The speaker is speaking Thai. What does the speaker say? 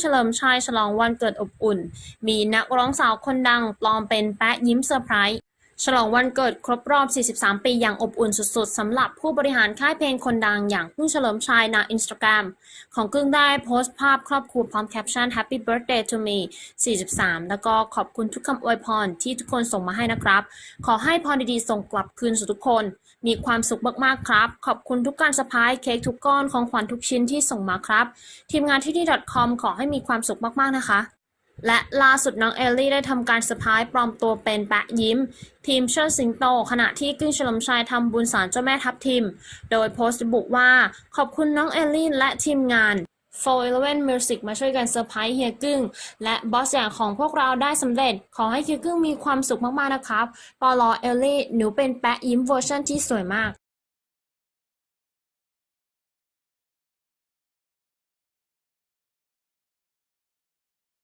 เฉลิมชัยฉลองวันเกิดอบอุ่น มีนักร้องสาวคนดังปลอมเป็นแปะยิ้มเซอร์ไพรส์ ฉลองวันเกิดครบรอบ 43 ปีอย่างอบอุ่นสุดๆ สำหรับผู้บริหารค่ายเพลงคนดังอย่างกึ้งเฉลิมชัยในอินสตาแกรมของกึ้งได้โพสต์ภาพครอบครัวพร้อมแคปชั่น Happy Birthday to me 43 แล้วก็ขอบคุณทุกคำอวยพรที่ทุกคนส่งมาให้นะครับ ขอให้พรดีๆ ส่งกลับคืนสู่ทุกคน มีความสุขมากๆครับ ขอบคุณทุกการสะพายเค้กทุกก้อนของขวัญทุกชิ้นที่ส่งมาครับ ทีมงานที่นี่ .com ขอให้มีความสุขมากๆนะคะ และล่าสุดน้องเอลลี่ได้ทำการเซอร์ไพรส์ปลอมตัวเป็นแปะยิ้ม ทีมเชิดสิงโต ขณะที่กึ้งเฉลิมชัยทำบุญสารเจ้าแม่ทับทิม โดยโพสต์ระบุว่าขอบคุณน้องเอลลี่และทีมงาน411 Music มาช่วยกันเซอร์ไพรส์เฮียกึ้ง และบอสอย่างของพวกเราได้สำเร็จ ขอให้เฮียกึ้งมีความสุขมาก ๆ นะครับ ปอลอเอลลี่ หนูเป็นแปะยิ้มเวอร์ชันที่สวยมาก